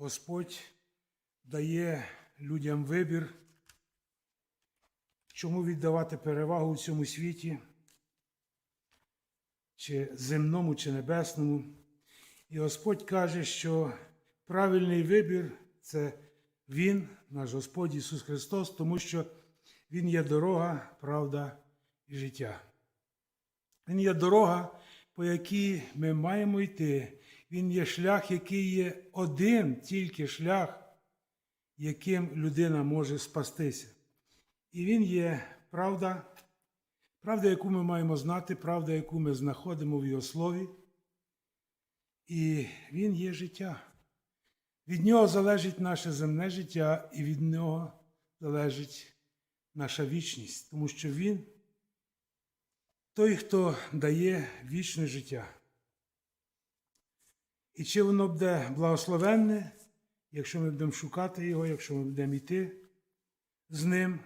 Господь дає людям вибір, чому віддавати перевагу в цьому світі, чи земному, чи небесному. І Господь каже, що правильний вибір це Він, наш Господь Ісус Христос, тому що Він є дорога, правда і життя. Він є дорога, по якій ми маємо йти. Він є шлях, який є один тільки шлях, яким людина може спастися. І він є правда, правда, яку ми маємо знати, правда, яку ми знаходимо в Його Слові. І Він є життя. Від нього залежить наше земне життя, і від нього залежить наша вічність, тому що Він той, хто дає вічне життя. І чи воно буде благословенне, якщо ми будемо шукати його, якщо ми будемо йти з ним,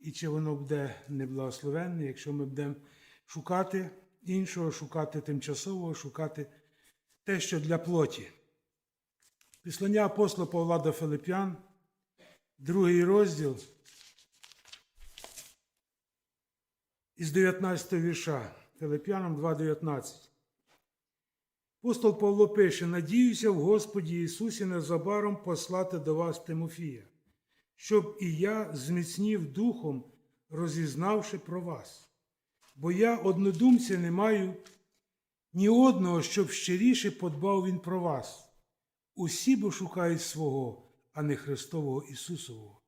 і чи воно буде неблагословенне, якщо ми будемо шукати іншого, шукати тимчасового, шукати те, що для плоті. Післання апостола Павла до Филип'ян, другий розділ із 19 вірша, Филип'янам 2,19. Апостол Павло пише: Надіюся в Господі Ісусі незабаром послати до вас Тимофія, щоб і я зміцнів духом, розізнавши про вас. Бо я однодумця не маю ні одного, щоб щиріше подбав він про вас. Усі бо шукають свого, а не Христового Ісусового.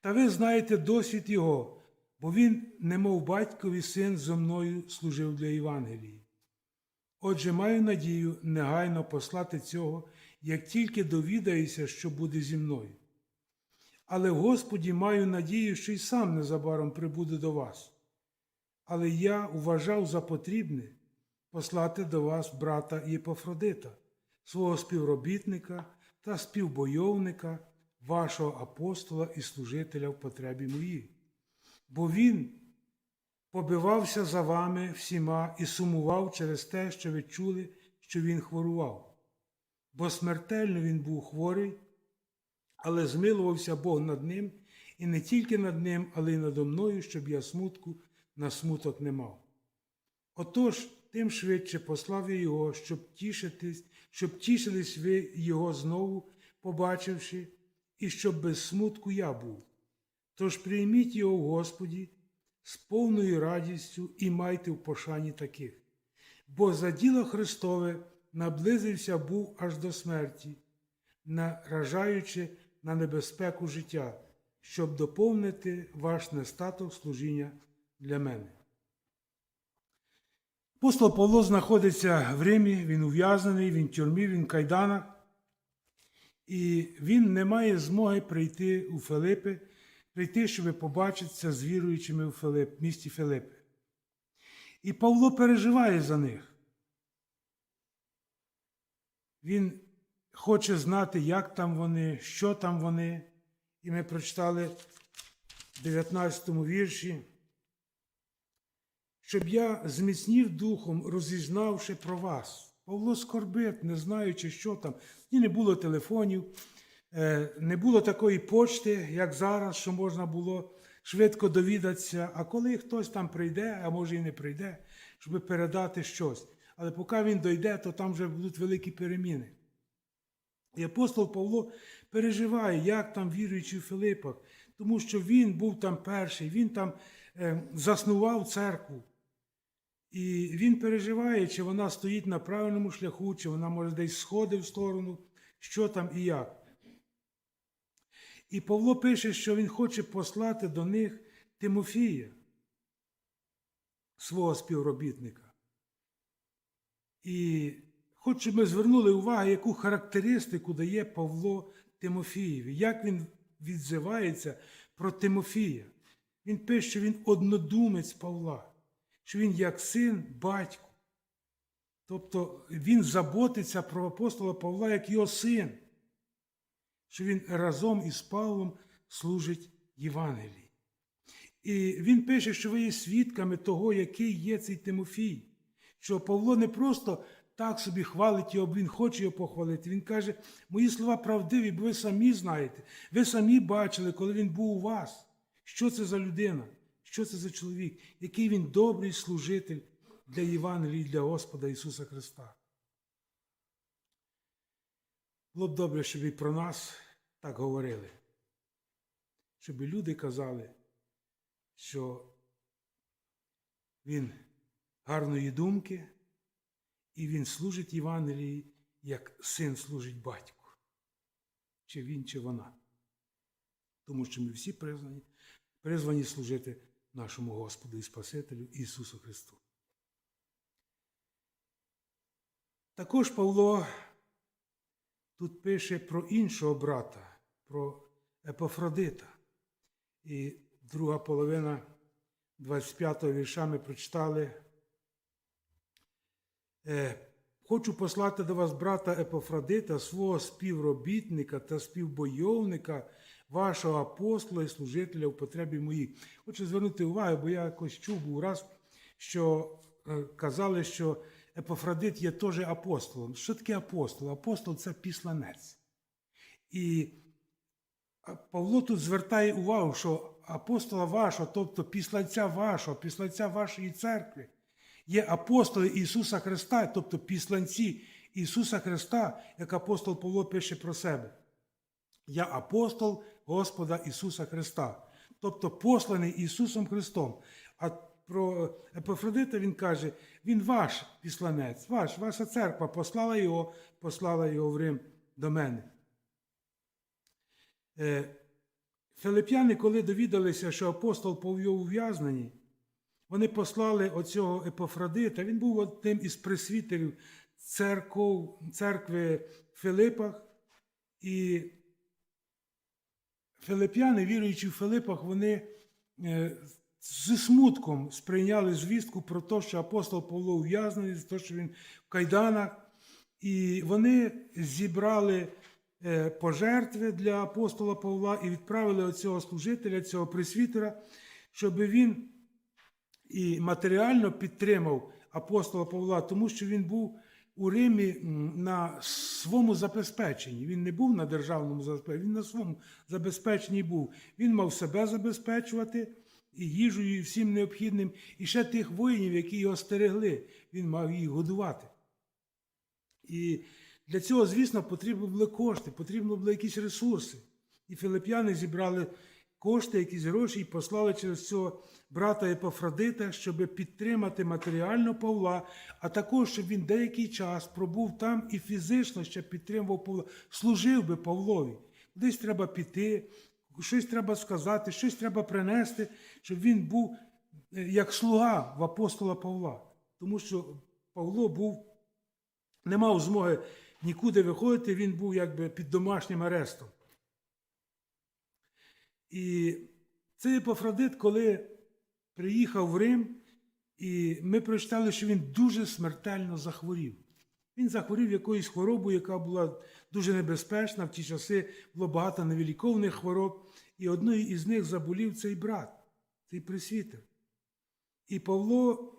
Та ви знаєте досвід Його, бо Він, немов батькові син, зо мною служив для Євангелії. Отже, маю надію негайно послати цього, як тільки довідаюся, що буде зі мною. Але Господі маю надію, що й сам незабаром прибуду до вас. Але я вважав за потрібне послати до вас брата Єпофродита, свого співробітника та співбойовника, вашого апостола і служителя в потребі моїй. Бо він побивався за вами всіма і сумував через те, що ви чули, що він хворував. Бо смертельно він був хворий, але змилувався Бог над ним, і не тільки над ним, але й надо мною, щоб я смутку на смуток не мав. Отож, тим швидше послав я його, щоб тішитись, щоб тішились ви його знову, побачивши, і щоб без смутку я був. Тож прийміть його в Господі з повною радістю і майте в пошані таких. Бо за діло Христове наблизився був аж до смерті, наражаючи на небезпеку життя, щоб доповнити ваш нестаток служіння для мене. Апостол Павло знаходиться в Римі, він ув'язнений, він в тюрмі, він в кайданах, і він не має змоги прийти у Филипи, прийти, щоб побачитися з віруючими в Филип, місті Филипи. І Павло переживає за них. Він хоче знати, як там вони, що там вони. І ми прочитали в 19 вірші щоб я зміцнів духом, розізнавши про вас. Павло скорбить, не знаючи, що там. І не було телефонів, не було такої почти, як зараз, що можна було швидко довідатися. А коли хтось там прийде, а може і не прийде, щоб передати щось. Але поки він дойде, то там вже будуть великі переміни. І апостол Павло переживає, як там віруючи в Филипах, тому що він був там перший, він там е, заснував церкву. І він переживає, чи вона стоїть на правильному шляху, чи вона може десь сходить в сторону, що там і як. І Павло пише, що він хоче послати до них Тимофія, свого співробітника. І щоб ми звернули увагу, яку характеристику дає Павло Тимофієві, як він відзивається про Тимофія. Він пише, що він однодумець Павла що він як син батько. Тобто він заботиться про апостола Павла як його син, що він разом із Павлом служить Євангелії. І він пише, що ви є свідками того, який є цей Тимофій, що Павло не просто так собі хвалить його, він хоче його похвалити. Він каже, мої слова правдиві, бо ви самі знаєте, ви самі бачили, коли він був у вас. Що це за людина? Що це за чоловік? Який він добрий служитель для Євангелії, для Господа Ісуса Христа. Було б добре, щоб і про нас так говорили. Щоб і люди казали, що він гарної думки, і він служить Євангелії, як син служить батьку. Чи він, чи вона. Тому що ми всі призвані, призвані служити нашому Господу і Спасителю Ісусу Христу. Також Павло тут пише про іншого брата, про Епофродита. І друга половина 25-го вірша ми прочитали. Е, Хочу послати до вас брата Епофродита, свого співробітника та співбойовника, вашого апостола і служителя в потребі моїй. Хочу звернути увагу, бо я якось чув був раз, що е, казали, що Епофродит є теж апостолом. Що таке апостол? Апостол це післанець. І Павло тут звертає увагу, що апостола вашого, тобто післанця вашого, післанця вашої церкви, є апостоли Ісуса Христа, тобто післанці Ісуса Христа, як апостол Павло пише про себе. Я апостол Господа Ісуса Христа, тобто посланий Ісусом Христом. А про Епофродита він каже, він ваш післанець, ваш, ваша церква послала його, послала його в Рим до мене. Е, Филип'яни, коли довідалися, що апостол Павло ув'язнені, вони послали оцього Епофродита. Він був одним із присвітерів церков, церкви Филипах. І филип'яни, віруючи в Филипах, вони е, зі смутком сприйняли звістку про те, що апостол Павло ув'язнений, те, що він в кайданах. І вони зібрали е, пожертви для апостола Павла і відправили оцього служителя, цього присвітера, щоб він і матеріально підтримав апостола Павла, тому що він був у Римі на своєму забезпеченні. Він не був на державному забезпеченні, він на своєму забезпеченні був. Він мав себе забезпечувати і їжею, і всім необхідним, і ще тих воїнів, які його стерегли, він мав їх годувати. І для цього, звісно, потрібні були кошти, потрібні були якісь ресурси. І филип'яни зібрали кошти, якісь гроші і послали через цього брата Епофродита, щоб підтримати матеріально Павла, а також, щоб він деякий час пробув там і фізично ще підтримував Павла, служив би Павлові. Десь треба піти, щось треба сказати, щось треба принести, щоб він був е, як слуга в апостола Павла. Тому що Павло був, не мав змоги нікуди виходити, він був якби під домашнім арестом. І цей Епофродит, коли приїхав в Рим, і ми прочитали, що він дуже смертельно захворів. Він захворів якоюсь хворобою, яка була дуже небезпечна. В ті часи було багато невіліковних хвороб, і одною із них заболів цей брат, цей присвітер. І Павло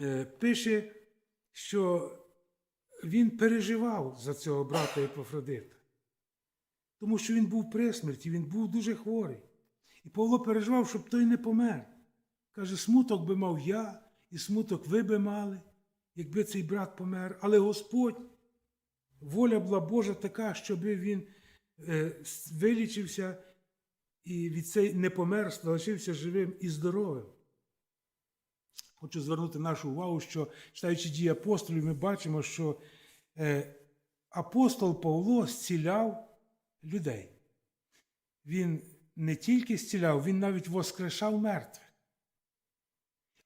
е, пише, що він переживав за цього брата Епофродита. Тому що він був при смерті, він був дуже хворий. І Павло переживав, щоб той не помер. Каже, смуток би мав я, і смуток ви би мали, якби цей брат помер. Але Господь, воля була Божа така, щоб він е, вилічився і від цей не помер, залишився живим і здоровим. Хочу звернути нашу увагу, що читаючи дії апостолів, ми бачимо, що е, апостол Павло зціляв людей. Він не тільки зціляв, він навіть воскрешав мертвих.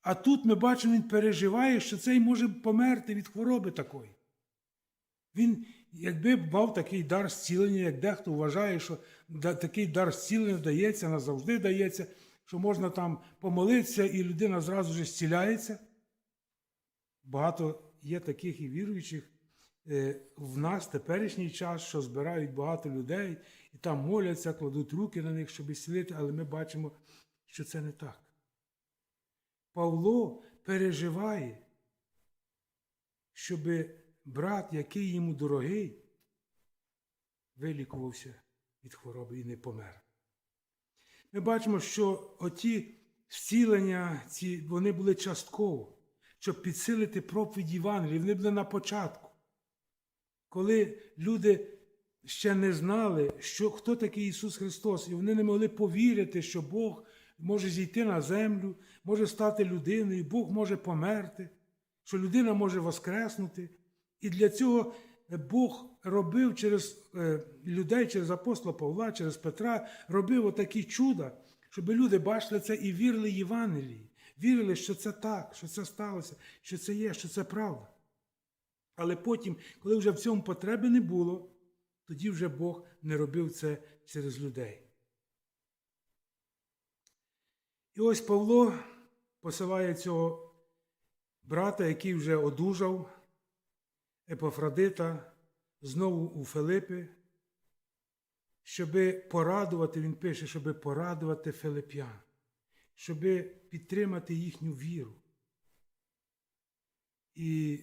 А тут ми бачимо, він переживає, що цей може померти від хвороби такої. Він, якби мав такий дар зцілення, як дехто вважає, що такий дар зцілення дається, назавжди дається, що можна там помолитися і людина зразу ж зціляється. Багато є таких і віруючих е, в нас теперішній час, що збирають багато людей і там моляться, кладуть руки на них, щоб зцілити, але ми бачимо, що це не так. Павло переживає, щоб брат, який йому дорогий, вилікувався від хвороби і не помер. Ми бачимо, що оті зцілення, ці, вони були частково, щоб підсилити проповідь Євангелії, вони були на початку. Коли люди ще не знали, що, хто такий Ісус Христос, і вони не могли повірити, що Бог може зійти на землю, може стати людиною, Бог може померти, що людина може воскреснути. І для цього Бог робив через е, людей, через апостола Павла, через Петра, робив отакі чуда, щоб люди бачили це і вірили Євангелії, вірили, що це так, що це сталося, що це є, що це правда. Але потім, коли вже в цьому потреби не було, тоді вже Бог не робив це через людей. І ось Павло посилає цього брата, який вже одужав, Епофрадита, знову у Филипи, щоби порадувати, він пише, щоби порадувати филип'ян, щоби підтримати їхню віру. І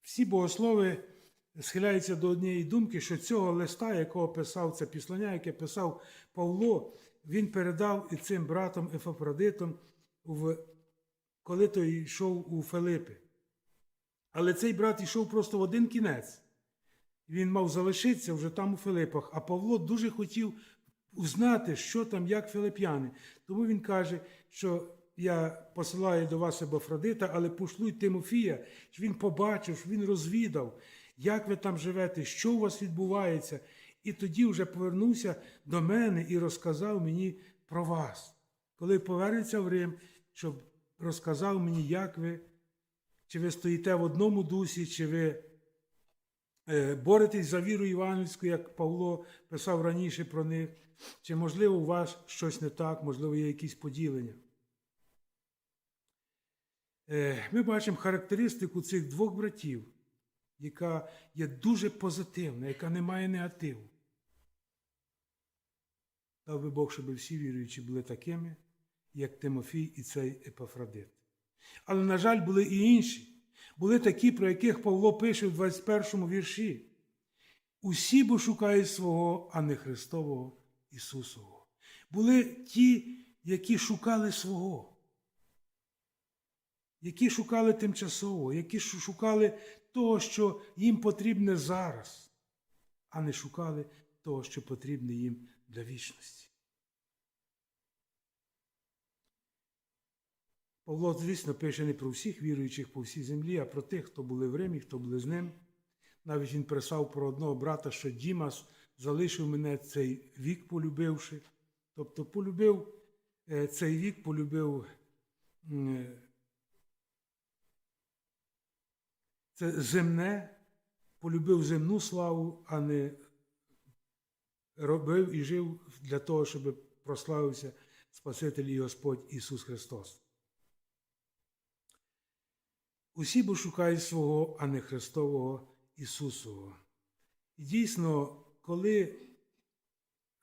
всі богослови схиляються до однієї думки, що цього листа, якого писав це післання, яке писав Павло, він передав і цим братом Ефафродитом, в, коли той йшов у Филипи. Але цей брат йшов просто в один кінець. Він мав залишитися вже там у Филипах, а Павло дуже хотів узнати, що там, як филип'яни. Тому він каже, що я посилаю до вас Ебофродита, але пошлю Тимофія, щоб він побачив, щоб він розвідав, як ви там живете, що у вас відбувається. І тоді вже повернувся до мене і розказав мені про вас. Коли повернеться в Рим, щоб розказав мені, як ви, чи ви стоїте в одному дусі, чи ви е, боретесь за віру євангельську, як Павло писав раніше про них, чи, можливо, у вас щось не так, можливо, є якісь поділення. Е, Ми бачимо характеристику цих двох братів, яка є дуже позитивна, яка не має негативу. Дав би Бог, щоб всі віруючі були такими, як Тимофій і цей Епафродит. Але, на жаль, були і інші. Були такі, про яких Павло пише в 21 му вірші. Усі бо шукають свого, а не Христового Ісусового. Були ті, які шукали свого, які шукали тимчасово, які шукали того, що їм потрібне зараз, а не шукали того, що потрібне їм для вічності. Павло, звісно, пише не про всіх віруючих по всій землі, а про тих, хто були в Римі, хто були з ним. Навіть він писав про одного брата, що Дімас залишив мене цей вік, полюбивши. Тобто полюбив е, цей вік, полюбив е, це земне, полюбив земну славу, а не робив і жив для того, щоб прославився Спаситель і Господь Ісус Христос. Усі бо шукають свого, а не Христового Ісусового. І дійсно, коли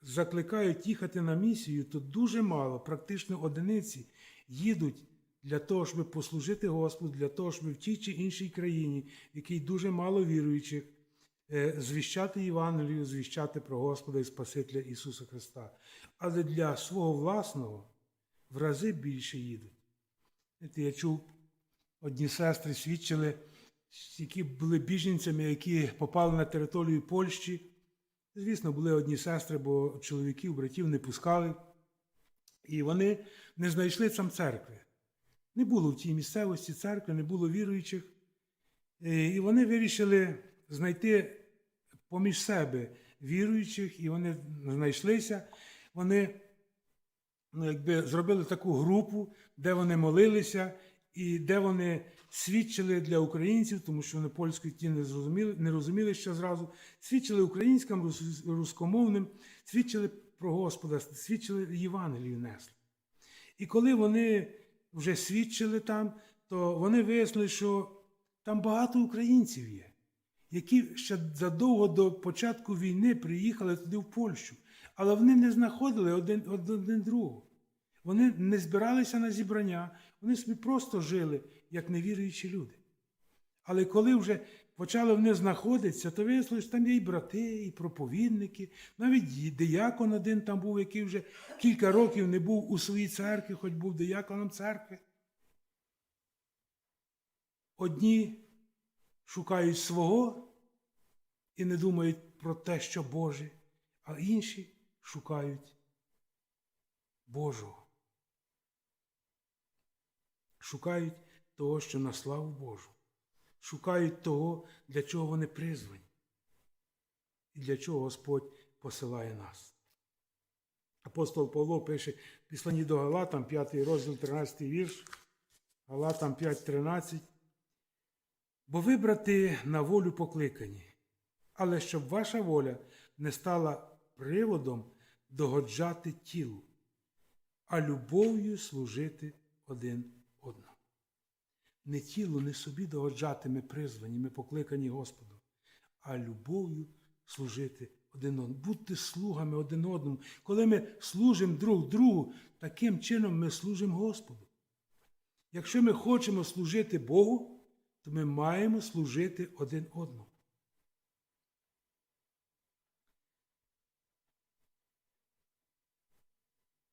закликають їхати на місію, то дуже мало, практично одиниці, їдуть для того, щоб послужити Господу, для того, щоб в тій чи іншій країні, в якій дуже мало віруючих, е, звіщати Євангелію, звіщати про Господа і Спасителя Ісуса Христа. Але для свого власного в рази більше їдуть. Я чув, одні сестри свідчили, які були біженцями, які попали на територію Польщі. Звісно, були одні сестри, бо чоловіків, братів не пускали. І вони не знайшли там церкви. Не було в тій місцевості церкви, не було віруючих. Е, І вони вирішили знайти поміж себе віруючих, і вони знайшлися. Вони ну, якби, зробили таку групу, де вони молилися, і де вони свідчили для українців, тому що вони польською ті не зрозуміли, не розуміли ще зразу, свідчили українським, рус- рускомовним, свідчили про Господа, свідчили Євангелію несли. І коли вони вже свідчили там, то вони вияснили, що там багато українців є, які ще задовго до початку війни приїхали туди в Польщу, але вони не знаходили один, один другого. Вони не збиралися на зібрання, вони собі просто жили, як невіруючі люди. Але коли вже почали вони знаходитися, то вияснилось, що там є і брати, і проповідники, навіть диякон один там був, який вже кілька років не був у своїй церкві, хоч був дияконом церкви. Одні шукають свого і не думають про те, що Боже, а інші шукають Божого. Шукають того, що на славу Божу. Шукають того, для чого вони призвані. І для чого Господь посилає нас. Апостол Павло пише в Післанні до Галатам, 5 розділ, 13 вірш, Галатам 5.13. Бо ви, брати, на волю покликані, але щоб ваша воля не стала приводом догоджати тілу, а любов'ю служити один. Не тілу, не собі догоджати ми призвані, ми покликані Господу, а любов'ю служити один одному. Будьте слугами один одному. Коли ми служимо друг другу, таким чином ми служимо Господу. Якщо ми хочемо служити Богу, то ми маємо служити один одному.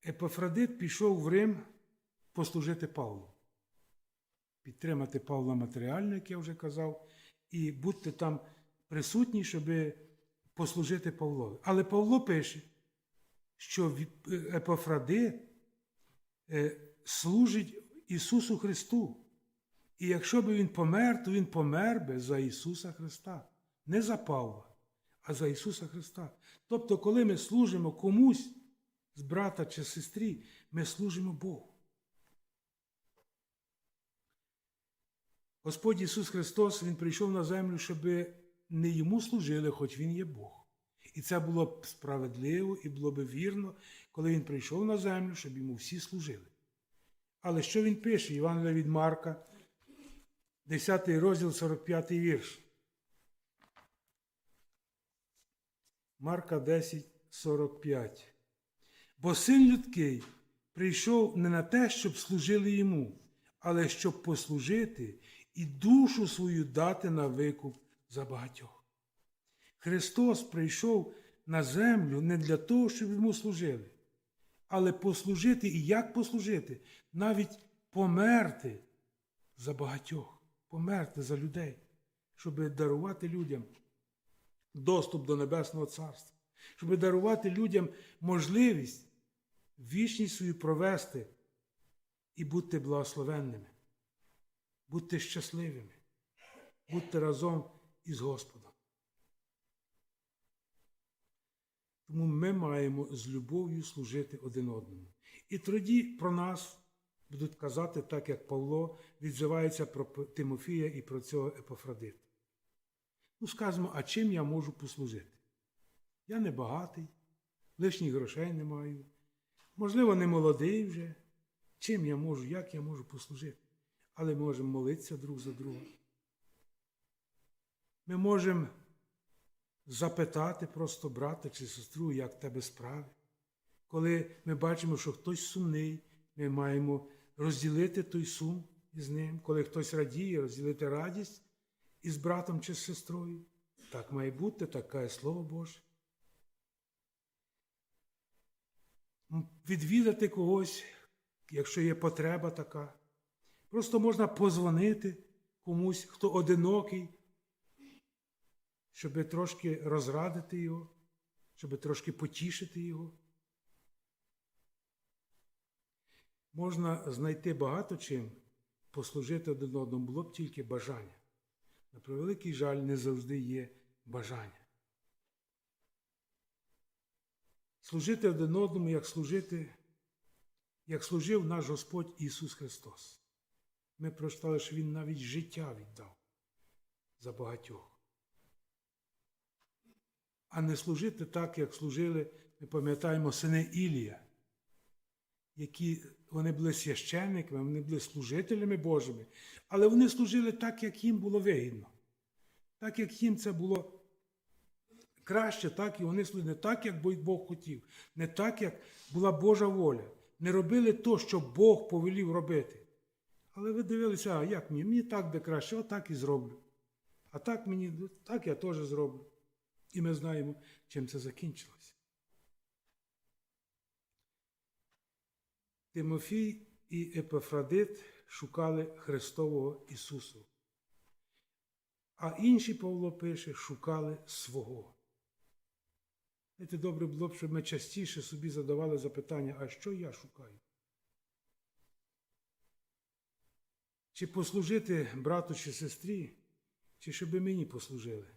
Епофрадит пішов в Рим послужити Павлу. Підтримати Павла матеріально, як я вже казав, і бути там присутні, щоб послужити Павлові. Але Павло пише, що Епофрадит е, служить Ісусу Христу. І якщо би він помер, то він помер би за Ісуса Христа. Не за Павла, а за Ісуса Христа. Тобто, коли ми служимо комусь з брата чи сестрі, ми служимо Богу. Господь Ісус Христос Він прийшов на землю, щоб не йому служили, хоч Він є Бог. І це було б справедливо і було б вірно, коли Він прийшов на землю, щоб йому всі служили. Але що він пише? Івангелія від Марка, 10 розділ, 45 вірш. Марка 10, 45. Бо син людський прийшов не на те, щоб служили йому, але щоб послужити і душу свою дати на викуп за багатьох. Христос прийшов на землю не для того, щоб йому служили, але послужити і як послужити, навіть померти за багатьох, померти за людей, щоб дарувати людям доступ до Небесного Царства, щоб дарувати людям можливість вічність свою провести і бути благословенними, бути щасливими, бути разом із Господом. Тому ми маємо з любов'ю служити один одному. І тоді про нас будуть казати, так як Павло відзивається про Тимофія і про цього Епофрадита. Ну, скажемо, а чим я можу послужити? Я не багатий, лишніх грошей не маю. Можливо, не молодий вже. Чим я можу, як я можу послужити? Але можемо молитися друг за друга. Ми можемо запитати просто брата чи сестру, як тебе справи. Коли ми бачимо, що хтось сумний, ми маємо розділити той сум із ним. Коли хтось радіє, розділити радість із братом чи з сестрою. Так має бути, таке слово Боже. Відвідати когось, якщо є потреба така. Просто можна позвонити комусь, хто одинокий, щоб трошки розрадити його, щоб трошки потішити його. Можна знайти багато чим, послужити один одному, було б тільки бажання. На превеликий жаль, не завжди є бажання. Служити один одному, як служити, як служив наш Господь Ісус Христос. Ми прочитали, що Він навіть життя віддав за багатьох. А не служити так, як служили, ми пам'ятаємо, сини Ілія, які вони були священниками, вони були служителями Божими, але вони служили так, як їм було вигідно. Так, як їм це було краще, так і вони служили не так, як Бог хотів, не так, як була Божа воля. Не робили то, що Бог повелів робити. Але ви дивилися, а як мені? Мені так би краще, отак і зроблю. А так мені, так я теж зроблю. І ми знаємо, чим це закінчилося. Тимофій і Епафрадит шукали Христового Ісусу. А інші Павло пише, шукали свого. Знаєте, добре було б, щоб ми частіше собі задавали запитання, а що я шукаю? Чи послужити брату чи сестрі, чи щоб мені послужили?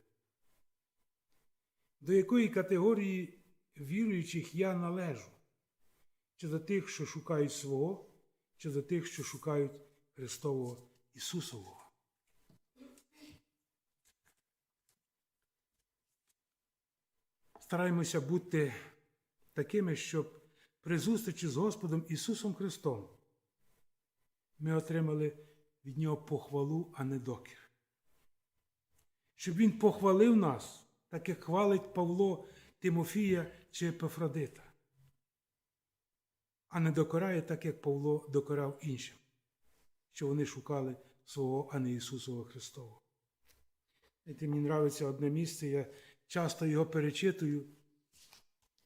До якої категорії віруючих я належу? Чи до тих, що шукають свого, чи до тих, що шукають Христового Ісусового? Стараємося бути такими, щоб при зустрічі з Господом Ісусом Христом ми отримали від Нього похвалу, а не докір. Щоб Він похвалив нас, так як хвалить Павло Тимофія чи Епафродита, а не докоряє так, як Павло докоряв іншим, що вони шукали свого, а не Ісусового Христового. Знаєте, мені подобається одне місце, я часто його перечитую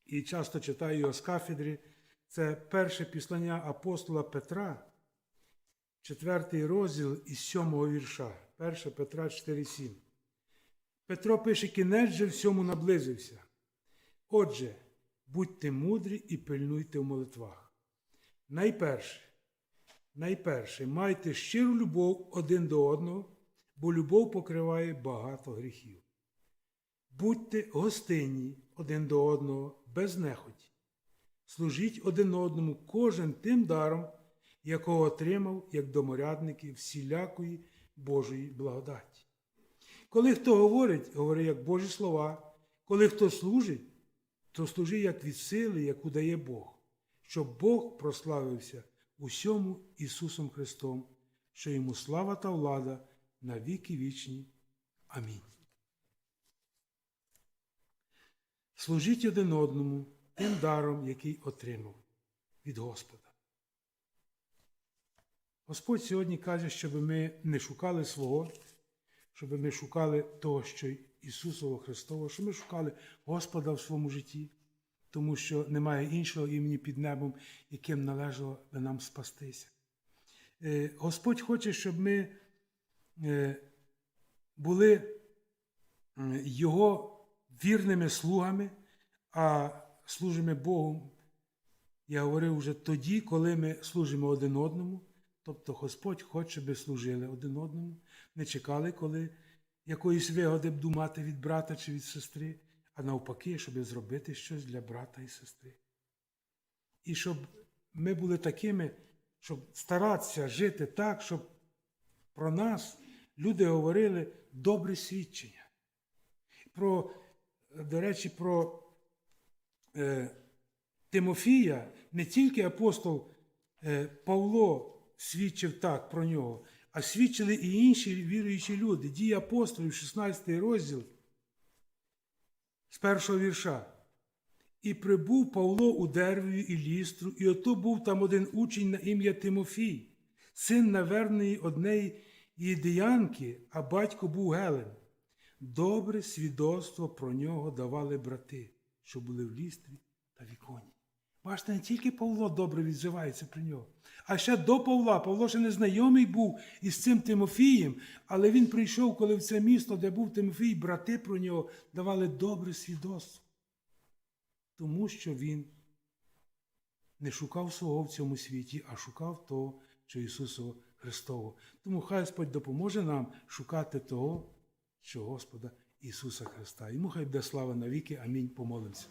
і часто читаю його з кафедри. Це перше післання апостола Петра, четвертий розділ із сьомого вірша, 1 Петра 4,7. Петро пише, кінець же всьому наблизився. Отже, будьте мудрі і пильнуйте в молитвах. Найперше, найперше, майте щиру любов один до одного, бо любов покриває багато гріхів. Будьте гостинні один до одного без нехоті. Служіть один одному кожен тим даром, якого отримав як доморядники всілякої Божої благодаті. Коли хто говорить, говорить як Божі слова, коли хто служить, то служи як від сили, яку дає Бог, щоб Бог прославився усьому Ісусом Христом, що йому слава та влада на віки вічні. Амінь. Служіть один одному тим даром, який отримав від Господа. Господь сьогодні каже, щоб ми не шукали свого, щоб ми шукали того, що Ісусового Христового, щоб ми шукали Господа в своєму житті, тому що немає іншого імені під небом, яким належало би нам спастися. Е, Господь хоче, щоб ми е, були Його вірними слугами, а служимо Богу. Я говорив вже тоді, коли ми служимо один одному. Тобто Господь хоче, щоб служили один одному, не чекали, коли якоїсь вигоди б думати від брата чи від сестри, а навпаки, щоб зробити щось для брата і сестри. І щоб ми були такими, щоб старатися жити так, щоб про нас люди говорили добре свідчення. Про, До речі, про е, Тимофія не тільки апостол е, Павло свідчив так про нього, а свідчили і інші віруючі люди. Дії апостолів, 16 розділ з першого вірша. І прибув Павло у Дервію і лістру, і ото був там один учень на ім'я Тимофій, син наверної однеї єдиянки, а батько був Гелен. Добре свідоцтво про нього давали брати, що були в лістрі та віконі. Бачите, не тільки Павло добре відзивається про нього, а ще до Павла. Павло ще не знайомий був із цим Тимофієм, але він прийшов, коли в це місто, де був Тимофій, брати про нього давали добре свідоцтво. Тому що він не шукав свого в цьому світі, а шукав того, що Ісусового Христового. Тому хай Господь допоможе нам шукати того, що Господа Ісуса Христа. Йому хай буде слава навіки. Амінь. Помолимося.